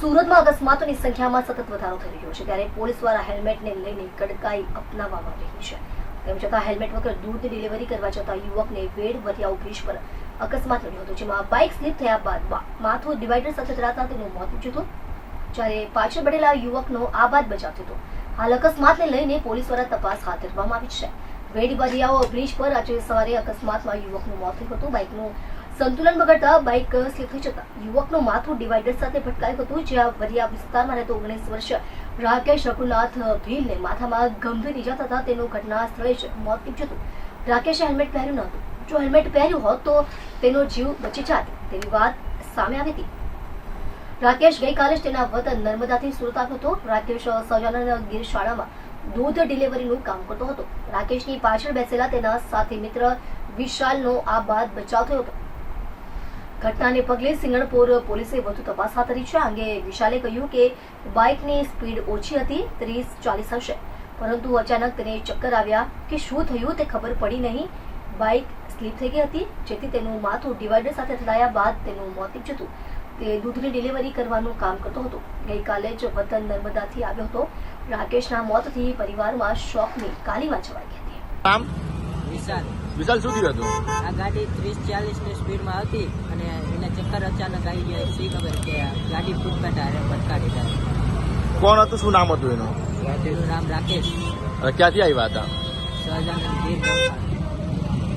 સુરતમાં અકસ્માતોની સંખ્યામાં સતત વધારો થઈ રહ્યો છે. ત્યારે પોલીસ દ્વારા હેલ્મેટને લઈને કડકાઈ અપનાવવામાં રહી છે. તેમ છતાં હેલ્મેટ વગર દૂધ ડિલિવરી કરવા જતા યુવકને વેડ વરિયાવ બ્રિજ પર અકસ્માત નડ્યો હતો, જેમાં બાઇક સ્લીપ થયા બાદ માથું ડિવાઈડર સાથે ધરાતા તેનું મોત નીપજ્યું હતું, જ્યારે પાછળ પડેલા યુવકનો આ બાદ બચાવ થયો હાલ અકસ્માતને લઈને પોલીસ દ્વારા તપાસ હાથ ધરવામાં આવી છે. વેડ વરિયાવ બ્રિજ પર આજે સવારે અકસ્માતમાં યુવકનું મોત થયું હતું. બાઇકનું સંતુલન બગડતા બાઇક સ્લીપ થઈ જતા યુવકનું માથું ડિવાઈડર સાથે ભટકાયું હતું, જ્યાં વરિયા વિસ્તારમાં રહેતો ઓગણીસ વર્ષ રાકેશ રઘુનાથ ભીલને માથામાં ગંભીર ઇજા થતા તેનું ઘટના સ્થળે જ મોત નીપજ્યું હતું. રાકેશે હેલ્મેટ પહેર્યું ન હતું. જો હેલ્મેટ પહેર્યું હોત તો તેનો જીવ બચી જાત, તેવી વાત સામે આવી હતી. રાકેશ ગઈકાલે જ તેના વતન નર્મદાથી સુરત આવ્યો હતો. રાકેશ સહજાનંદ ગીર શાળામાં દૂધ ડિલિવરીનું કામ કરતો હતો. રાકેશની પાછળ બેસેલા તેના સાથી મિત્ર વિશાલનો આ બાદ બચાવ થયો હતો. ઘટનાને પગલે સિંગણપોર પોલીસે વધુ તપાસ હાથ ધરી છે. આ અંગે વિશાલે કહ્યું કે બાઇકની સ્પીડ ઓછી હતી ત્રીસ ચાલીસ હશે. પરંતુ અચાનક તેને ચક્કર આવ્યા કે શું થયું તે ખબર પડી નહીં. બાઇક સ્લીપ થઈ ગઈ હતી જેથી તેનું માથું ડિવાઈડર સાથે અથડાયા બાદ તેનું મોત હતું. તે દૂધની ડિલિવરી કરવાનું કામ કરતો હતો. ગઈકાલે જ વતન નર્મદાથી આવ્યો હતો. રાકેશના મોતથી પરિવારમાં શોકની કાલીમાં છવાઈ ગઈ હતી. વિશાલ. વિશાલ શું થયું હતું? આ ગાડી ત્રીસ ચાલીસની સ્પીડમાં હતી અને એને ચક્કર અચાનક આવી ગયા. શી ખબર કે આ ગાડી ફૂટપાથ હારે ભટકાડી જાય કોણ હતું? શું નામ હતું એનું? એનું નામ રાકેશ. ક્યાંથી આવ્યા હતા? સહજાનંદ ગીર